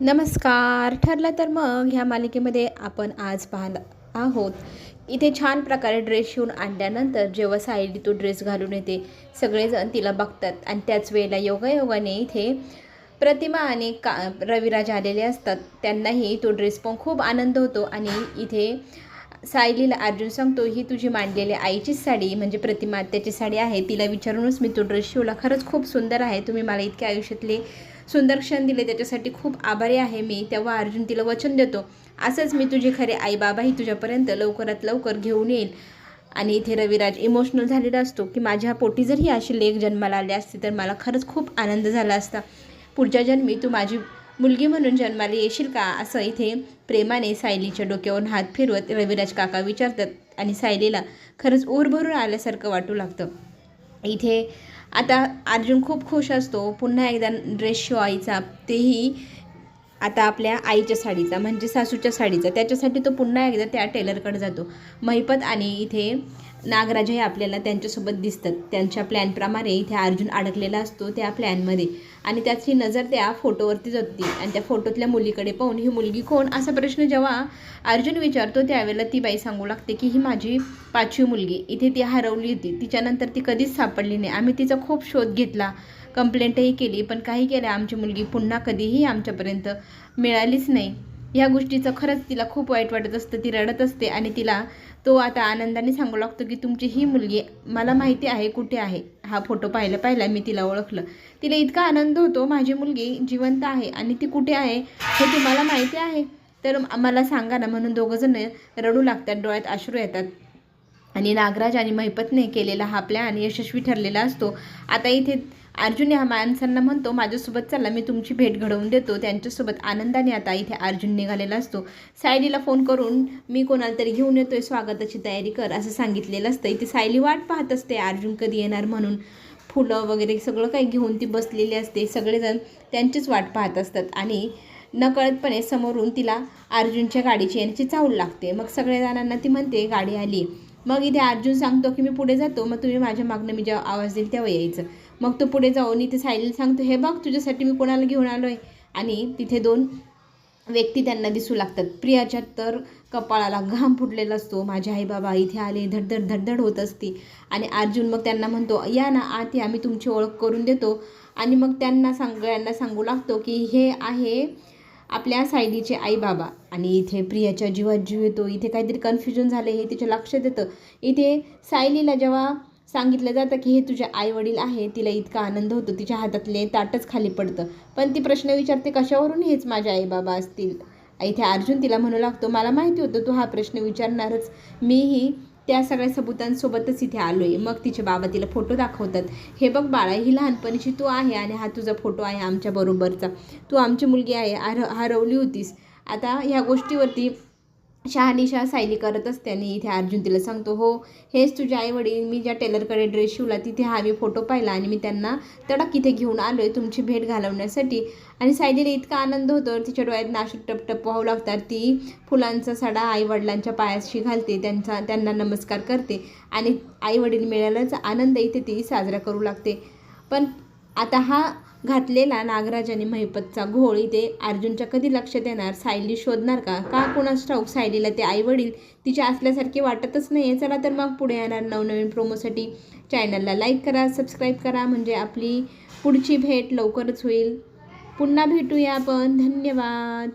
नमस्कार. ठरलं तर मग ह्या मालिकेमध्ये आपण आज पाहणार आहोत. इथे छान प्रकारे ड्रेस शिवून आणल्यानंतर जेव्हा सायली तो ड्रेस घालून येते सगळेजण तिला बघतात आणि त्याच वेळेला योगायोगाने इथे प्रतिमा आणि का रविराज आलेले असतात. त्यांनाही तो ड्रेस पाहून खूप आनंद होतो आणि इथे सायलीला अर्जुन सांगतो ही तुझी मांडलेली आईचीच साडी म्हणजे प्रतिमा त्याची साडी आहे. तिला विचारूनच मी तो ड्रेस शिवला. खरंच खूप सुंदर आहे. तुम्ही मला इतके आयुष्यातले सुंदर क्षण दिले. त्याच्यासाठी खूप आभारी आहे मी. तेव्हा अर्जुन तिला वचन देतो. असंच मी तुझे खरे आई बाबाही तुझ्यापर्यंत लवकरात लवकर घेऊन येईल. आणि इथे रविराज इमोशनल झालेला असतो की माझ्या पोटी जर ही अशी लेख जन्माला आली असती तर मला खरंच खूप आनंद झाला असता. पुढच्या जन्मी तू माझी मुलगी म्हणून जन्माला येशील का? असं इथे प्रेमाने सायलीच्या डोक्यावरून हात फिरवत रविराज काका विचारतात आणि सायलीला खरंच ऊर भरून आल्यासारखं वाटू लागतं. इथे आता अर्जुन खूप खुश असतो. पुन्हा एकदा ड्रेस शिवायचा तेही आता आपल्या आईच्या साडीचा म्हणजे सासूच्या साडीचा. त्याच्यासाठी तो पुन्हा एकदा त्या टेलरकडे जातो. महिपत आणि इथे नागराजही आपल्याला त्यांच्यासोबत दिसतात. त्यांच्या प्लॅनप्रमाणे इथे अर्जुन अडकलेला असतो त्या प्लॅनमध्ये आणि त्याची नजर त्या फोटोवरतीच होती आणि त्या फोटोतल्या मुलीकडे पाहून ही मुलगी कोण? असा प्रश्न जेव्हा अर्जुन विचारतो त्यावेळेला ती बाई सांगू लागते की ही माझी पाचवी मुलगी. इथे ती हरवली होती. तिच्यानंतर ती कधीच सापडली नाही. आम्ही तिचा खूप शोध घेतला. कंप्लेंटही केली. पण काही केलं आमची मुलगी पुन्हा कधीही आमच्यापर्यंत मिळालीच नाही. ह्या गोष्टीचं खरंच तिला खूप वाईट वाटत असतं. ती रडत असते आणि तिला तो आता आनंदाने सांगू लागतो की तुमची ही मुलगी मला माहिती आहे कुठे आहे. हा फोटो पाहिला पाहिला मी तिला ओळखलं. तिला इतका आनंद होतो माझी मुलगी जिवंत आहे आणि ती कुठे आहे हे तुम्हाला माहिती आहे? तर मला सांगा ना म्हणून दोघंजण रडू लागतात डोळ्यात अश्रू येतात. आणि नागराज आणि महिपतने केलेला हा प्लॅन यशस्वी ठरलेला असतो. आता इथे अर्जुन ह्या माणसांना म्हणतो माझ्यासोबत चला मी तुमची भेट घडवून देतो. त्यांच्यासोबत आनंदाने आता इथे अर्जुन निघालेला असतो. सायलीला फोन करून मी कोणाला तरी घेऊन येतोय स्वागताची तयारी कर असं सांगितलेलं असतं. इथे सायली वाट पाहत असते अर्जुन कधी येणार म्हणून? फुलं वगैरे सगळं काही घेऊन ती बसलेली असते. सगळेजण त्यांचीच वाट पाहत असतात आणि नकळतपणे समोरून तिला अर्जुनच्या गाडीची येण्याची चावल लागते. मग सगळ्या जणांना ती म्हणते गाडी आली. मग इथे अर्जुन सांगतो की मी पुढे जातो. मग तुम्ही माझ्या मागणं मी जेव्हा आवाज देईल तेव्हा यायचं. मग तो पुढे जाऊन इथे सायलीला सांगतो हे बघ तुझ्यासाठी मी कोणाला घेऊन आलो आहे आणि तिथे दोन व्यक्ती त्यांना दिसू लागतात. प्रियाच्या तर कपाळाला घाम फुटलेला असतो. माझे आई बाबा इथे आले धडधड धडधड होत असती. आणि अर्जुन मग त्यांना म्हणतो या ना आत या आम्ही तुमची ओळख करून देतो. आणि मग त्यांना सगळ्यांना सांगू लागतो की हे आहे आपल्या सायलीचे आई बाबा आणि इथे प्रियाच्या जीवात जीव येतो. इथे काहीतरी कन्फ्युजन झालं हे तिच्या लक्षात येतं. इथे सायलीला जेव्हा सांगितलं जातं की हे तुझे आई वडील आहे तिला इतका आनंद होतो तिच्या हातातले ताटच खाली पडतं. पण ती प्रश्न विचारते कशावरून हेच माझे आई बाबा असतील? इथे अर्जुन तिला म्हणू लागतो मला माहिती होतं तू हा प्रश्न विचारणारच. मीही त्या सगळ्या सबुतांसोबतच इथे आलो आहे मग तिचे बाबा तिला फोटो दाखवतात. हे बघ बाळा ही लहानपणीची तू आहे आणि हा तुझा फोटो आहे आमच्या बरोबरचा. तू आमची मुलगी आहे हर हरवली होतीस. आता ह्या गोष्टीवरती शहानिशा सायली करत असते आणि इथे अर्जुन तिला सांगतो हो हेच तुझे आई वडील मी ज्या टेलरकडे ड्रेस शिवला तिथे हा मी फोटो पाहिला आणि मी त्यांना तडक इथे घेऊन आलो आहे तुमची भेट घालवण्यासाठी. आणि सायलीला इतका आनंद होतो तिच्या डोळ्यात नाशिक टपटप पाहू लागतात ती फुलांचा सडा आई वडिलांच्या पायाशी घालते त्यांचा त्यांना नमस्कार करते आणि आई वडील मिळाल्याचा आनंद इथे ती साजरा करू लागते. पण आता हा घातलेला नागराज आणि महिपतचा घोळ. इथे अर्जुनच्या कधी लक्षात येणार? सायली शोधणार का? का कोणाच ठाऊक? सायलीला ते आईवडील तिच्या असल्यासारखे वाटतच नाही आहे चला तर मग पुढे येणार नवनवीन प्रोमोसाठी चॅनलला लाईक करा सबस्क्राईब करा. म्हणजे आपली पुढची भेट लवकरच होईल. पुन्हा भेटूया आपण. धन्यवाद.